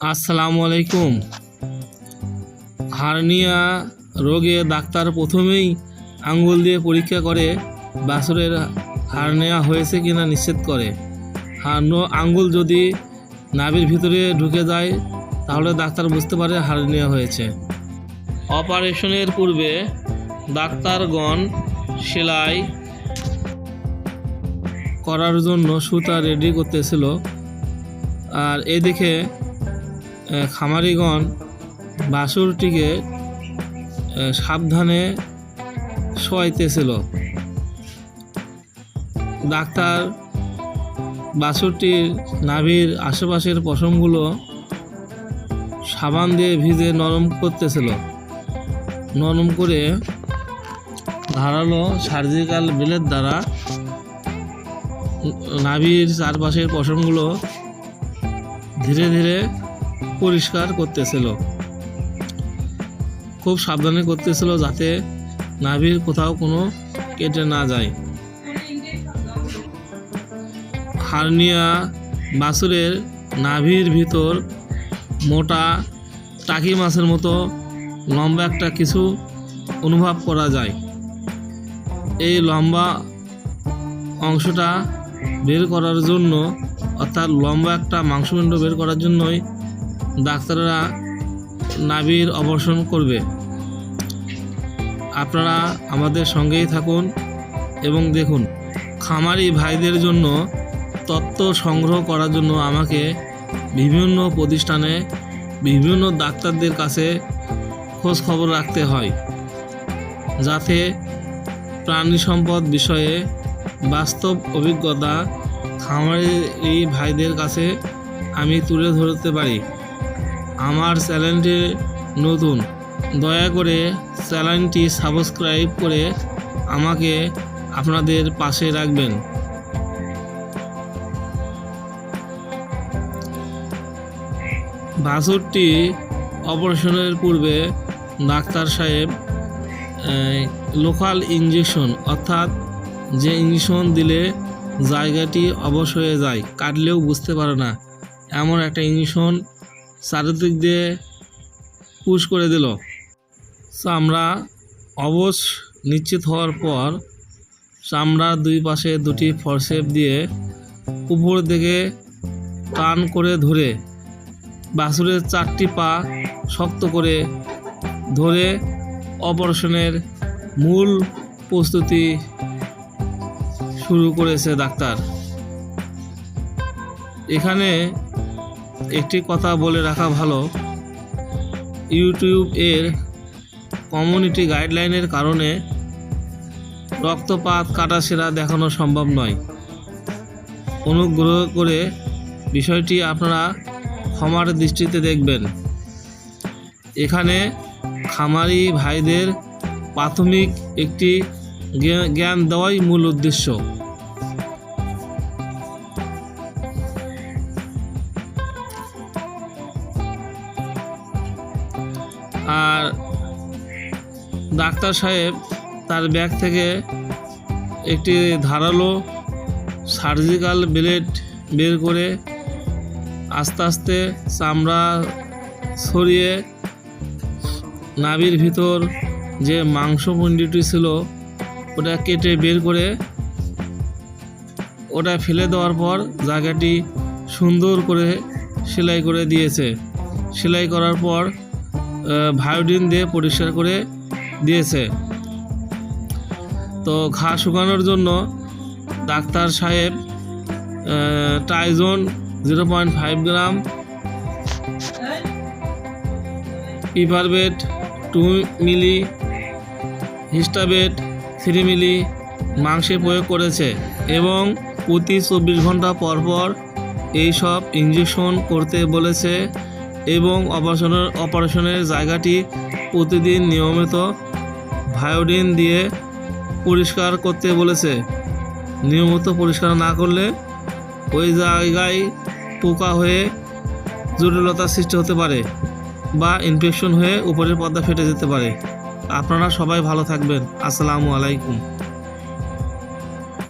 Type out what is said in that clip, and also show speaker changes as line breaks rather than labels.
আসসালামু আলাইকুম। হার্নিয়া রোগে ডাক্তার প্রথমেই আঙ্গুল দিয়ে পরীক্ষা করে, বাছুরের হার্নিয়া হয়েছে কিনা নিশ্চিত করে। হার্নো, আঙ্গুল যদি নাভির ভিতরে ঢুকে যায়, তাহলে ডাক্তার বুঝতে পারে হার্নিয়া হয়েছে। অপারেশনের পূর্বে ডাক্তারগণ সেলাই করার জন্য সুতা রেডি করতেছিল। আর এদিকে খামারিগণ বাসুরটিকে সাবধানে শোয়াইতেছিল। ডাক্তার বাছুরটির নাভির আশেপাশের পশমগুলো সাবান দিয়ে ভিজে নরম করতেছিল। নরম করে ধারালো সার্জিক্যাল ব্লেড দ্বারা নাভির চারপাশের পশমগুলো ধীরে ধীরে পরিষ্কার করতেছিল। খুব সাবধানে করতেছিল যাতে নাভির কোথাও কোনো কেটে না যায়। হার্নিয়া বাছুরের নাভির ভিতর মোটা টাকি মাছের মতো লম্বা একটা কিছু অনুভব করা যায়। এই লম্বা অংশটা বের করার জন্য, অর্থাৎ লম্বা একটা মাংসপিণ্ড বের করার জন্যই ডাক্তাররা নাভির অপারেশন করবে। আপনারা আমাদের সঙ্গেই থাকুন এবং দেখুন, খামারি ভাইদের জন্য তথ্য সংগ্রহ করার জন্য আমাকে বিভিন্ন প্রতিষ্ঠানে বিভিন্ন ডাক্তারদের কাছে খোঁজ খবর রাখতে হয়, যাতে প্রাণী সম্পদ বিষয়ে বাস্তব অভিজ্ঞতা খামারি ভাইদের কাছে আমি তুলে ধরতে পারি। আমার চ্যানেলটি নতুন, দয়া করে চ্যানেলটি সাবস্ক্রাইব করে আমাকে আপনাদের পাশে রাখবেন। বাছুরটি অপারেশনের পূর্বে ডাক্তার সাহেব লোকাল ইঞ্জেকশন অর্থাৎ যে ইঞ্জেকশন দিলে জায়গাটি অবশ হয়ে যায়, কাটলেও বুঝতে পারে না। এমন একটা ইঞ্জেকশন চারিদিক দিয়ে পুশ করে দিল। চামড়া অবশ নিশ্চিত হওয়ার পর চামড়ার দুই পাশে দুটি ফরসেপ দিয়ে উপর দিকে টান করে ধরে বাছুরের চারটি পা শক্ত করে ধরে অপারেশনের মূল প্রস্তুতি শুরু করেছে ডাক্তার। এখানে একটি কথা বলে রাখা ভালো, ইউটিউব এর কমিউনিটি গাইডলাইনের কারণে রক্তপাত, কাটাছেঁড়া দেখানো সম্ভব নয়। অনুগ্রহ করে বিষয়টি আপনারা ক্ষমার দৃষ্টিতে দেখবেন। এখানে খামারি ভাইদের প্রাথমিক একটি জ্ঞান দেওয়াই মূল উদ্দেশ্য। আর ডাক্তার সাহেব তার ব্যাগ থেকে একটি ধারালো সার্জিক্যাল ব্লেড বের করে আস্তে আস্তে চামড়া ছড়িয়ে নাভির ভিতর যে মাংসপুণ্ডিটি ছিল, ওটা কেটে বের করে ওটা ফেলে দেওয়ার পর জায়গাটি সুন্দর করে সেলাই করে দিয়েছে। সেলাই করার পর ভায়োডিন দিয়ে পরিষ্কার করে দিয়েছে। তো ঘা শুকানোর জন্য ডাক্তার সাহেব টাইজন জিরো পয়েন্ট ফাইভ গ্রাম পিপারবেট টু মিলি, হিস্টাবেট থ্রি মিলি মাংসে প্রয়োগ করেছে এবং প্রতি চব্বিশ ঘণ্টা পর পর এইসব ইঞ্জেকশন করতে বলেছে। এবং অপারেশনের অপারেশনের জায়গাটি প্রতিদিন নিয়মিত ভায়োডিন দিয়ে পরিষ্কার করতে বলেছে। নিয়মিত পরিষ্কার না করলে ওই জায়গায় পোকা হয়ে জটিলতার সৃষ্টি হতে পারে বা ইনফেকশন হয়ে উপরের পর্দা ফেটে যেতে পারে। আপনারা সবাই ভালো থাকবেন। আসসালামু আলাইকুম।